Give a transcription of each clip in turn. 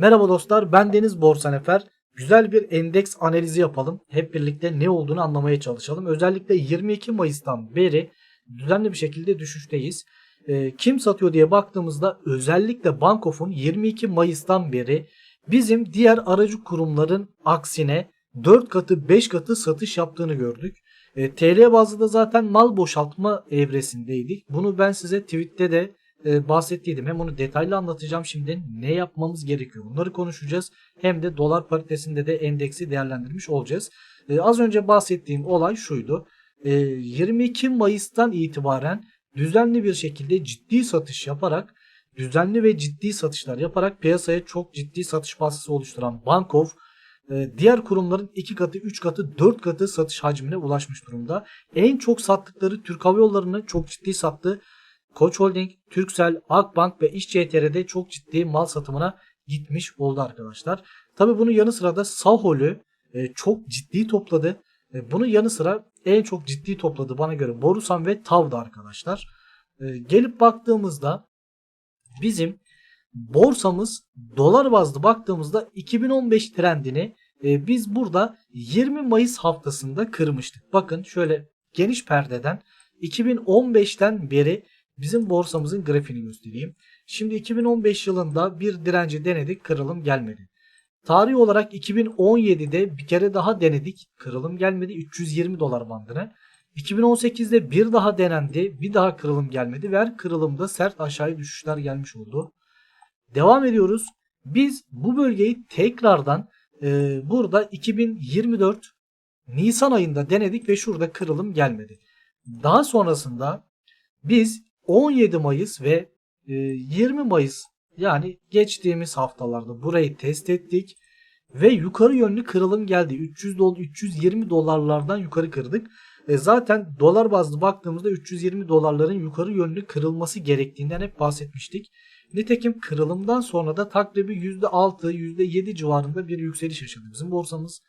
Merhaba dostlar ben Deniz Borsanefer. Güzel bir endeks analizi yapalım. Hep birlikte ne olduğunu anlamaya çalışalım. Özellikle 22 Mayıs'tan beri düzenli bir şekilde düşüşteyiz. Ee, kim satıyor diye baktığımızda özellikle Bankof'un 22 Mayıs'tan beri bizim diğer aracı kurumların aksine 4 katı 5 katı satış yaptığını gördük. E, TL bazlı da zaten mal boşaltma evresindeydik. Bunu ben size tweette de e, bahsettiydim. Hem onu detaylı anlatacağım şimdi ne yapmamız gerekiyor. Bunları konuşacağız. Hem de dolar paritesinde de endeksi değerlendirmiş olacağız. E, az önce bahsettiğim olay şuydu. E, 22 Mayıs'tan itibaren düzenli bir şekilde ciddi satış yaparak düzenli ve ciddi satışlar yaparak piyasaya çok ciddi satış baskısı oluşturan Bankof e, diğer kurumların 2 katı, 3 katı, 4 katı satış hacmine ulaşmış durumda. En çok sattıkları Türk Hava Yolları'nı çok ciddi sattı. Koç Holding, Turkcell, Akbank ve İşCTR'de çok ciddi mal satımına gitmiş oldu arkadaşlar. Tabi bunun yanı sıra da Sahol'ü e, çok ciddi topladı. E, bunun yanı sıra en çok ciddi topladı bana göre Borusan ve Tav'da arkadaşlar. E, gelip baktığımızda bizim borsamız dolar bazlı baktığımızda 2015 trendini e, biz burada 20 Mayıs haftasında kırmıştık. Bakın şöyle geniş perdeden 2015'ten beri bizim borsamızın grafiğini göstereyim. Şimdi 2015 yılında bir direnci denedik kırılım gelmedi. Tarih olarak 2017'de bir kere daha denedik kırılım gelmedi 320 dolar bandına. 2018'de bir daha denendi bir daha kırılım gelmedi ve her kırılımda sert aşağıya düşüşler gelmiş oldu. Devam ediyoruz. Biz bu bölgeyi tekrardan e, burada 2024 Nisan ayında denedik ve şurada kırılım gelmedi. Daha sonrasında biz 17 Mayıs ve e, 20 Mayıs yani geçtiğimiz haftalarda burayı test ettik ve yukarı yönlü kırılım geldi. 300 dolar 320 dolarlardan yukarı kırdık. E zaten dolar bazlı baktığımızda 320 dolarların yukarı yönlü kırılması gerektiğinden hep bahsetmiştik. Nitekim kırılımdan sonra da takribi %6, %7 civarında bir yükseliş yaşadı bizim borsamız.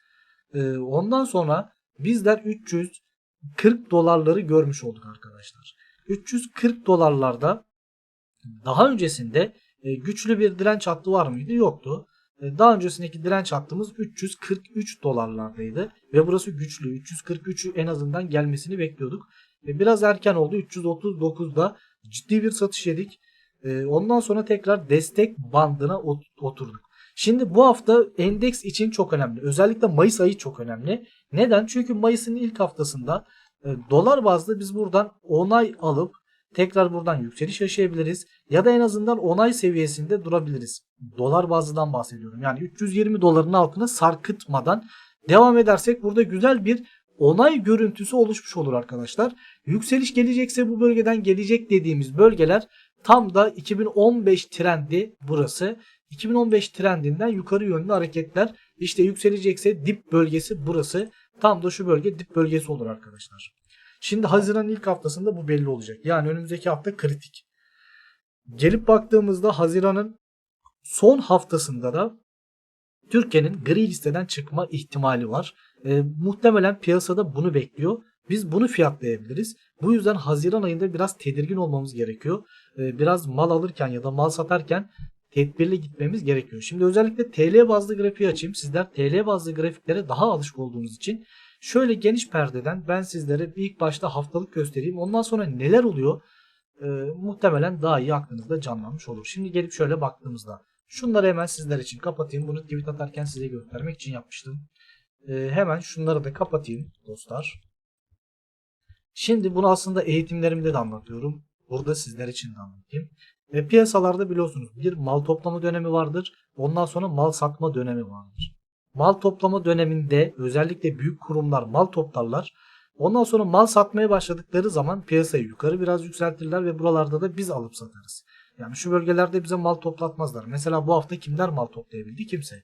Ee, ondan sonra bizler 340 dolarları görmüş olduk arkadaşlar. 340 dolarlarda daha öncesinde e, güçlü bir direnç hattı var mıydı? Yoktu. E, daha öncesindeki direnç hattımız 343 dolarlardaydı ve burası güçlü. 343'ü en azından gelmesini bekliyorduk. E, biraz erken oldu. 339'da ciddi bir satış yedik. Ondan sonra tekrar destek bandına oturduk. Şimdi bu hafta endeks için çok önemli. Özellikle Mayıs ayı çok önemli. Neden? Çünkü Mayıs'ın ilk haftasında dolar bazlı biz buradan onay alıp tekrar buradan yükseliş yaşayabiliriz. Ya da en azından onay seviyesinde durabiliriz. Dolar bazlıdan bahsediyorum. Yani 320 doların altına sarkıtmadan devam edersek burada güzel bir onay görüntüsü oluşmuş olur arkadaşlar. Yükseliş gelecekse bu bölgeden gelecek dediğimiz bölgeler Tam da 2015 trendi burası. 2015 trendinden yukarı yönlü hareketler işte yükselecekse dip bölgesi burası. Tam da şu bölge dip bölgesi olur arkadaşlar. Şimdi Haziran ilk haftasında bu belli olacak. Yani önümüzdeki hafta kritik. Gelip baktığımızda Haziran'ın son haftasında da Türkiye'nin gri listeden çıkma ihtimali var. E, muhtemelen piyasada bunu bekliyor. Biz bunu fiyatlayabiliriz. Bu yüzden Haziran ayında biraz tedirgin olmamız gerekiyor. Ee, biraz mal alırken ya da mal satarken tedbirli gitmemiz gerekiyor. Şimdi özellikle TL bazlı grafiği açayım. Sizler TL bazlı grafiklere daha alışık olduğunuz için şöyle geniş perdeden ben sizlere ilk başta haftalık göstereyim. Ondan sonra neler oluyor e, muhtemelen daha iyi aklınızda canlanmış olur. Şimdi gelip şöyle baktığımızda şunları hemen sizler için kapatayım. Bunu tweet atarken size göstermek için yapmıştım. E, hemen şunları da kapatayım dostlar. Şimdi bunu aslında eğitimlerimde de anlatıyorum. Burada sizler için de anlatayım. Ve piyasalarda biliyorsunuz bir mal toplama dönemi vardır. Ondan sonra mal satma dönemi vardır. Mal toplama döneminde özellikle büyük kurumlar mal toplarlar. Ondan sonra mal satmaya başladıkları zaman piyasayı yukarı biraz yükseltirler ve buralarda da biz alıp satarız. Yani şu bölgelerde bize mal toplatmazlar. Mesela bu hafta kimler mal toplayabildi? Kimse.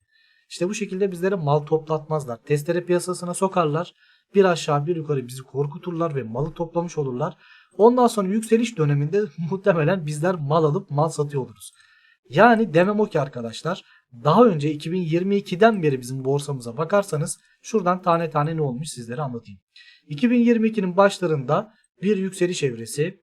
İşte bu şekilde bizlere mal toplatmazlar. Testere piyasasına sokarlar. Bir aşağı bir yukarı bizi korkuturlar ve malı toplamış olurlar. Ondan sonra yükseliş döneminde muhtemelen bizler mal alıp mal satıyor oluruz. Yani demem o ki arkadaşlar daha önce 2022'den beri bizim borsamıza bakarsanız şuradan tane tane ne olmuş sizlere anlatayım. 2022'nin başlarında bir yükseliş evresi.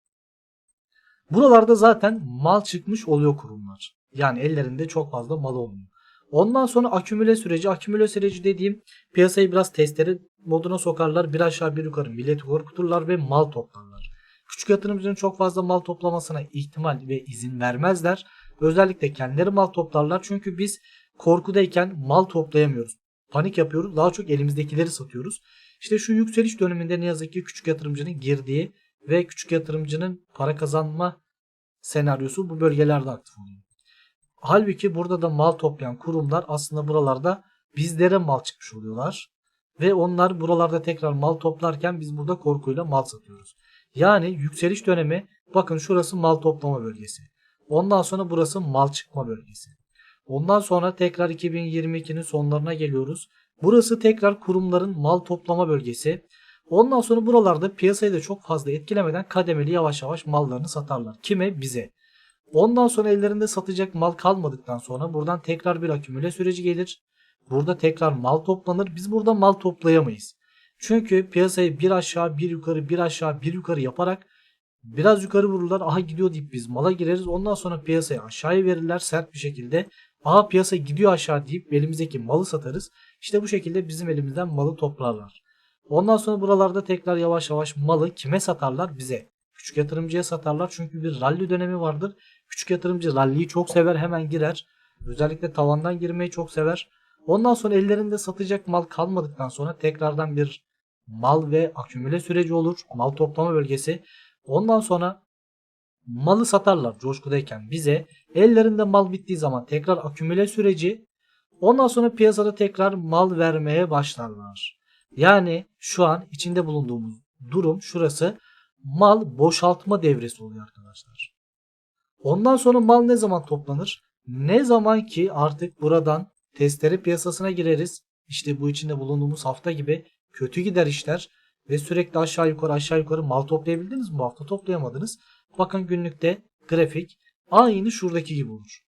Buralarda zaten mal çıkmış oluyor kurumlar. Yani ellerinde çok fazla mal olmuyor. Ondan sonra akümüle süreci. Akümüle süreci dediğim piyasayı biraz testere moduna sokarlar. Bir aşağı bir yukarı milleti korkuturlar ve mal toplarlar. Küçük yatırımcının çok fazla mal toplamasına ihtimal ve izin vermezler. Özellikle kendileri mal toplarlar. Çünkü biz korkudayken mal toplayamıyoruz. Panik yapıyoruz. Daha çok elimizdekileri satıyoruz. İşte şu yükseliş döneminde ne yazık ki küçük yatırımcının girdiği ve küçük yatırımcının para kazanma senaryosu bu bölgelerde aktif oluyor. Halbuki burada da mal toplayan kurumlar aslında buralarda bizlere mal çıkmış oluyorlar. Ve onlar buralarda tekrar mal toplarken biz burada korkuyla mal satıyoruz. Yani yükseliş dönemi bakın şurası mal toplama bölgesi. Ondan sonra burası mal çıkma bölgesi. Ondan sonra tekrar 2022'nin sonlarına geliyoruz. Burası tekrar kurumların mal toplama bölgesi. Ondan sonra buralarda piyasayı da çok fazla etkilemeden kademeli yavaş yavaş mallarını satarlar. Kime? Bize. Ondan sonra ellerinde satacak mal kalmadıktan sonra buradan tekrar bir akümüle süreci gelir. Burada tekrar mal toplanır. Biz burada mal toplayamayız. Çünkü piyasayı bir aşağı bir yukarı bir aşağı bir yukarı yaparak biraz yukarı vururlar. Aha gidiyor deyip biz mala gireriz. Ondan sonra piyasayı aşağıya verirler sert bir şekilde. Aha piyasa gidiyor aşağı deyip elimizdeki malı satarız. İşte bu şekilde bizim elimizden malı toplarlar. Ondan sonra buralarda tekrar yavaş yavaş malı kime satarlar? Bize. Küçük yatırımcıya satarlar çünkü bir rally dönemi vardır. Küçük yatırımcı rally'yi çok sever hemen girer. Özellikle tavandan girmeyi çok sever. Ondan sonra ellerinde satacak mal kalmadıktan sonra tekrardan bir mal ve akümüle süreci olur. Mal toplama bölgesi. Ondan sonra malı satarlar coşkudayken bize. Ellerinde mal bittiği zaman tekrar akümüle süreci. Ondan sonra piyasada tekrar mal vermeye başlarlar. Yani şu an içinde bulunduğumuz durum şurası mal boşaltma devresi oluyor arkadaşlar. Ondan sonra mal ne zaman toplanır? Ne zaman ki artık buradan testere piyasasına gireriz. İşte bu içinde bulunduğumuz hafta gibi kötü gider işler ve sürekli aşağı yukarı aşağı yukarı mal toplayabildiniz mi? Bu hafta toplayamadınız. Bakın günlükte grafik aynı şuradaki gibi olur.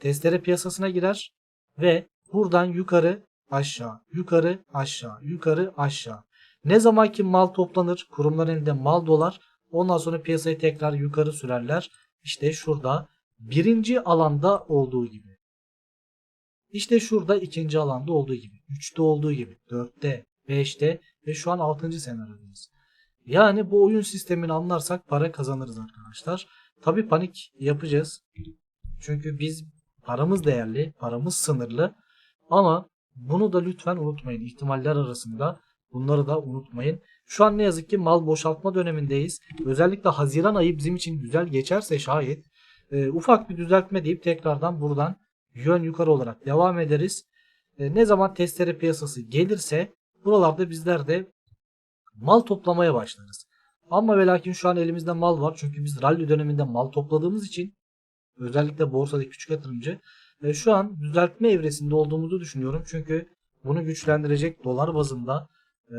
Testere piyasasına girer ve buradan yukarı aşağı, yukarı aşağı, yukarı aşağı. Ne zaman ki mal toplanır, kurumların elinde mal dolar, ondan sonra piyasayı tekrar yukarı sürerler. İşte şurada birinci alanda olduğu gibi. İşte şurada ikinci alanda olduğu gibi. Üçte olduğu gibi. Dörtte, beşte ve şu an altıncı senaryodayız. Yani bu oyun sistemini anlarsak para kazanırız arkadaşlar. Tabi panik yapacağız. Çünkü biz paramız değerli, paramız sınırlı. Ama bunu da lütfen unutmayın. İhtimaller arasında bunları da unutmayın. Şu an ne yazık ki mal boşaltma dönemindeyiz. Özellikle Haziran ayı bizim için güzel geçerse şayet e, ufak bir düzeltme deyip tekrardan buradan yön yukarı olarak devam ederiz. E, ne zaman testere piyasası gelirse buralarda bizler de mal toplamaya başlarız. Ama ve lakin şu an elimizde mal var. Çünkü biz rally döneminde mal topladığımız için özellikle borsadaki küçük yatırımcı e, şu an düzeltme evresinde olduğumuzu düşünüyorum. Çünkü bunu güçlendirecek dolar bazında e,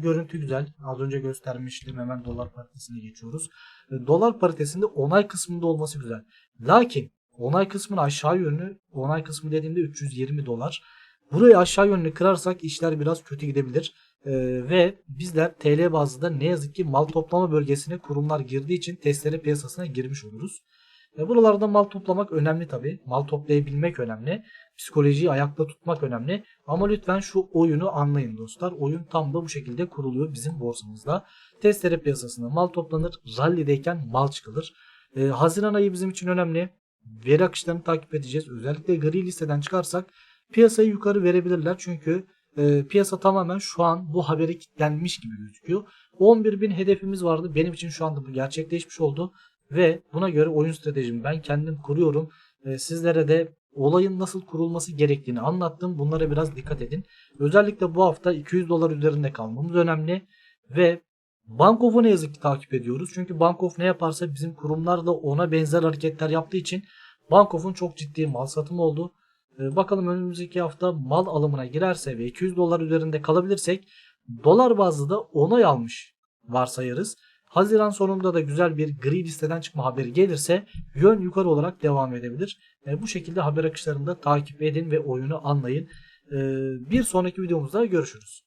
görüntü güzel. Az önce göstermiştim. Hemen dolar paritesine geçiyoruz. E, dolar paritesinde onay kısmında olması güzel. Lakin onay kısmını aşağı yönlü onay kısmı dediğimde 320 dolar. Burayı aşağı yönlü kırarsak işler biraz kötü gidebilir. Ee, ve bizler TL bazında ne yazık ki mal toplama bölgesine kurumlar girdiği için testere piyasasına girmiş oluruz. E buralarda mal toplamak önemli tabi. Mal toplayabilmek önemli. Psikolojiyi ayakta tutmak önemli. Ama lütfen şu oyunu anlayın dostlar. Oyun tam da bu şekilde kuruluyor bizim borsamızda. Testere piyasasında mal toplanır. Rally'deyken mal çıkılır. E, Haziran ayı bizim için önemli. Veri akışlarını takip edeceğiz. Özellikle gri listeden çıkarsak piyasayı yukarı verebilirler. Çünkü e, piyasa tamamen şu an bu haberi kilitlenmiş gibi gözüküyor. 11.000 hedefimiz vardı. Benim için şu anda bu gerçekleşmiş oldu. Ve buna göre oyun stratejimi ben kendim kuruyorum. E, sizlere de olayın nasıl kurulması gerektiğini anlattım. Bunlara biraz dikkat edin. Özellikle bu hafta 200 dolar üzerinde kalmamız önemli. Ve Bankof'u ne yazık ki takip ediyoruz. Çünkü Bankof ne yaparsa bizim kurumlar da ona benzer hareketler yaptığı için Bankof'un çok ciddi mal satımı oldu. Ee, bakalım önümüzdeki hafta mal alımına girerse ve 200 dolar üzerinde kalabilirsek dolar bazlı da onay almış varsayarız. Haziran sonunda da güzel bir gri listeden çıkma haberi gelirse yön yukarı olarak devam edebilir. E, bu şekilde haber akışlarını da takip edin ve oyunu anlayın. E, bir sonraki videomuzda görüşürüz.